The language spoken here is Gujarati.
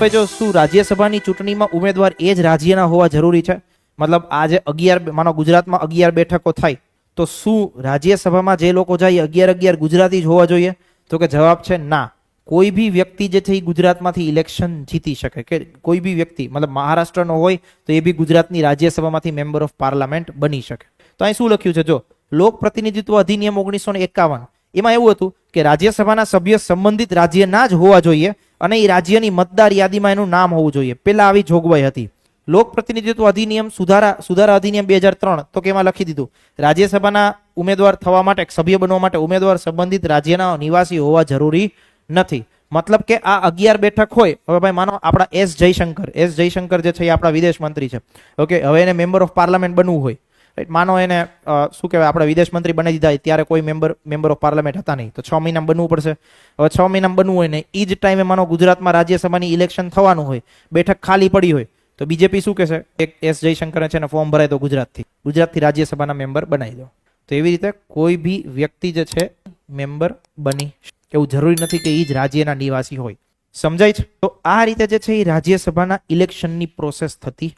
ભાઈ જો શું રાજ્યસભાની ચૂંટણીમાં ઉમેદવાર એ જ રાજ્યના હોવા જરૂરી છે? મતલબ આજે અગિયાર માનો ગુજરાતમાં અગિયાર બેઠકો થાય, તો શું રાજ્યસભામાં જે લોકો જાય અગિયાર અગિયાર ગુજરાતી જ હોવા જોઈએ? તો કે જવાબ છે ના. કોઈ બી વ્યક્તિ જે છે એ ગુજરાતમાંથી ઇલેક્શન જીતી શકે કે કોઈ બી વ્યક્તિ, મતલબ મહારાષ્ટ્રનો હોય તો એ બી ગુજરાતની રાજ્યસભામાંથી મેમ્બર ઓફ પાર્લામેન્ટ બની શકે. તો અહીં શું લખ્યું છે? જો લોક પ્રતિનિધિત્વ અધિનિયમ ઓગણીસો એકાવન. એમાં એવું હતું કે રાજ્યસભાના સભ્ય સંબંધિત રાજ્યના જ હોવા જોઈએ અને એ રાજ્યની મતદાર યાદીમાં એનું નામ હોવું જોઈએ. પેલા આવી જોગવાઈ હતી. લોક પ્રતિનિધિત્વ અધિનિયમ સુધારા સુધારા અધિનિયમ બે હજાર ત્રણ. તો કેમાં લખી દીધું? રાજ્યસભાના ઉમેદવાર થવા માટે સભ્ય બનવા માટે ઉમેદવાર સંબંધિત રાજ્યના નિવાસી હોવા જરૂરી નથી. મતલબ કે આ અગિયાર બેઠક હોય, હવે ભાઈ માનો આપણા એસ જયશંકર. એસ જયશંકર જે છે એ આપણા વિદેશ મંત્રી છે. ઓકે, હવે એને મેમ્બર ઓફ પાર્લામેન્ટ બનવું હોય. Right? માનો એને શું કહેવાય, આપણે વિદેશ મંત્રી બની દીધા ત્યારે કોઈ મેમ્બર મેમ્બર ઓફ પાર્લામેન્ટ હતા નહીં. તો છ મહિના બનવું પડશે. હવે છ મહિના બનવું હોય ને એ જ ટાઈમે માનો ગુજરાતમાં રાજ્યસભાની ઇલેક્શન થવાનું હોય. બેઠક ખાલી પડી હોય. તો બીજેપી શું કહેશે? એક એસ જયશંકરે છે ને ફોર્મ ભરાય દો ગુજરાતથી. ગુજરાતથી રાજ્યસભાના મેમ્બર બનાવી દો. તો એવી રીતે કોઈ બી વ્યક્તિ જે છે મેમ્બર બની એવું જરૂરી નથી કે એ જ રાજ્યના નિવાસી હોય. સમજાય છે? તો આ રીતે જે છે એ રાજ્યસભાના ઇલેક્શનની પ્રોસેસ થતી